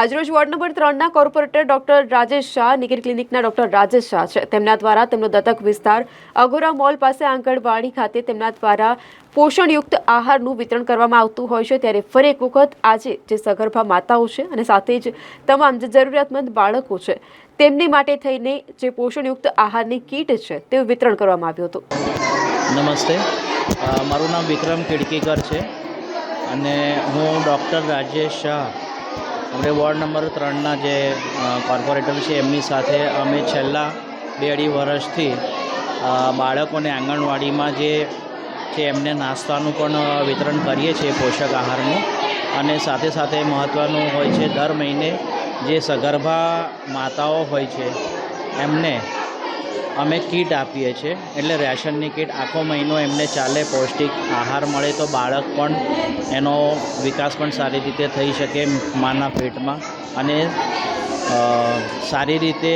આજરોજ ward number ત્રણના corporator doctor Rajesh Shah, નિગર ક્લિનિકના ડોક્ટર રાજેશ શાહ છે. તેમના દ્વારા તેમનો દત્તક વિસ્તાર અગોરા મોલ પાસે આંગણવાડી ખાતે તેમના દ્વારા પોષણયુક્ત આહારનું વિતરણ કરવામાં આવતું હોય છે. ત્યારે ફરી એક વખત આજે જે સગર્ભા માતાઓ છે અને સાથે જ તમામ જે જરૂરિયાતમંદ બાળકો છે, તેમની માટે થઈને જે પોષણયુક્ત આહારની કીટ છે તેનું વિતરણ કરવામાં આવ્યું હતું. નમસ્તે. મારું નામ વિક્રમ ખિડકીકર છે અને હું ડૉક્ટર રાજેશ શાહ આપણે વોર્ડ નંબર ત્રણના જે કોર્પોરેટર છે, એમની સાથે અમે છેલ્લા બે અઢી વર્ષથી બાળકોને આંગણવાડીમાં જે છે એમને નાસ્તાનું પણ વિતરણ કરીએ છીએ પોષક આહારનું અને સાથે સાથે મહત્ત્વનું હોય છે, દર મહિને જે સગર્ભા માતાઓ હોય છે, એમને અમે કીટ આપીએ છીએ, એટલે રેશનની કીટ આખો મહિનો એમને ચાલે, પૌષ્ટિક આહાર મળે તો બાળક પણ એનો વિકાસ પણ સારી રીતે થઈ શકે માના પેટમાં. અને સારી રીતે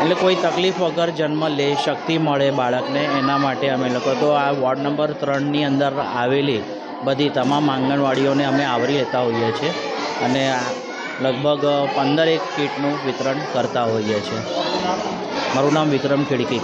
એટલે કોઈ તકલીફ વગર જન્મ લે, શક્તિ મળે બાળકને એના માટે અમે લોકો. તો આ વોર્ડ નંબર ત્રણની અંદર આવેલી બધી તમામ આંગણવાડીઓને અમે આવરી લેતા હોઈએ છીએ. અને લગભગ પંદર એક કીટનું વિતરણ કરતા હોઈએ છીએ. મારું નામ વિક્રમ ખિડકી.